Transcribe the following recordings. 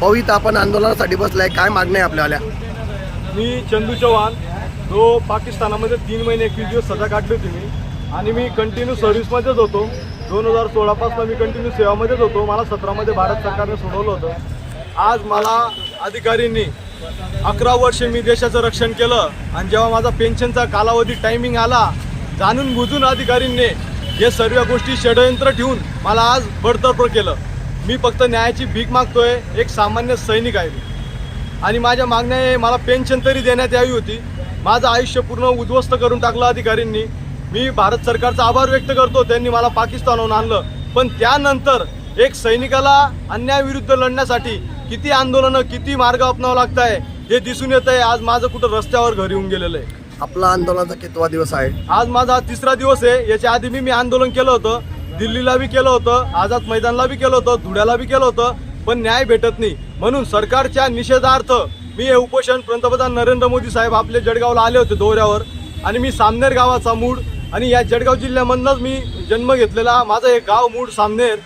भाऊ इथं आपण आंदोलनासाठी बसलाय. काय मागण्या आहे आपल्याला मी चंदू चव्हाण. जो पाकिस्तानामध्ये तीन महिने एकवीस दिवस सजा काढली होती मी. आणि मी कंटिन्यू सर्व्हिसमध्येच होतो. दोन हजार सोळापासून मी कंटिन्यू सेवामध्येच होतो. मला सतरामध्ये भारत सरकारने सोडवलं होतं. आज मला अधिकारींनी अकरा वर्षे मी देशाचं रक्षण केलं. आणि जेव्हा माझा पेन्शनचा कालावधी टायमिंग आला जाणून बुजून अधिकारींनी हे सर्व गोष्टी षडयंत्र ठेवून मला आज बडतर्फ केलं. मी फक्त न्यायाची भीक मागतोय एक सामान्य सैनिक आहे मी. आणि माझ्या मागण्या आहे, मला पेन्शन तरी देण्यात यावी होती. माझं आयुष्य पूर्ण उद्ध्वस्त करून टाकलं अधिकाऱ्यांनी. मी भारत सरकारचा आभार व्यक्त करतो त्यांनी मला पाकिस्तानहून आणलं. पण त्यानंतर एक सैनिकाला अन्यायाविरुद्ध लढण्यासाठी किती आंदोलनं किती मार्ग अपनावं लागत आहे हे दिसून येत आहे आज माझं कुठं रस्त्यावर घर येऊन गेलेलं आहे. आपला आंदोलनाचा कितवा दिवस आहे? आज माझा हा तिसरा दिवस आहे. याच्या आधी मी मी आंदोलन केलं होतं. दिल्लीला बी केलं होतं आझाद मैदानला बी केलं होतं धुळ्याला बी केलं होतं पण न्याय भेटत नाही. म्हणून सरकारच्या निषेधार्थ मी हे उपोषण पंतप्रधान नरेंद्र मोदी साहेब आपले जळगावला आले होते दौऱ्यावर. आणि मी सामनेर गावाचा मूळ आणि या जळगाव जिल्ह्यामधनंच मी जन्म घेतलेला. माझं हे गाव मूळ सामनेर.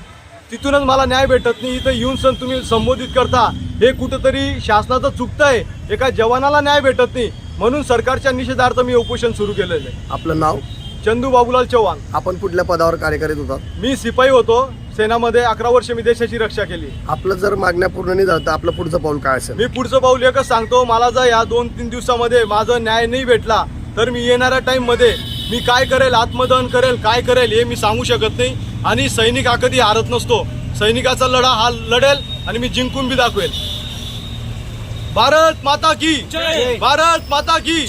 तिथूनच मला न्याय भेटत नाही. इथं येऊन सण तुम्ही संबोधित करता. हे कुठंतरी शासनाचं चुकतं आहे. एका जवानाला न्याय भेटत नाही. म्हणून सरकारच्या निषेधार्थ मी उपोषण सुरू केलेलं आहे. आपलं नाव? चंदू बाबूलाल चव्हाण आपण कुठल्या पदावर कार्य करीत होतात? मी सिपाही होतो सेनामध्ये अकरा वर्ष मी देशाची रक्षा केली. आपलं जर मागण्या पूर्ण नाही झालं तर आपलं पुढचं पाऊल काय असेल? मी पुढचं पाऊल एकच सांगतो मला जर या दोन तीन दिवसामध्ये माझं न्याय नाही भेटला तर मी येणाऱ्या टाइममध्ये मी काय करेल आत्मदहन करेल काय करेल हे मी सांगू शकत नाही. आणि सैनिक हा कधी हारत नसतो. सैनिकाचा लढा हा लढेल आणि मी जिंकून बी दाखवेल. भारत माता की भारत माता की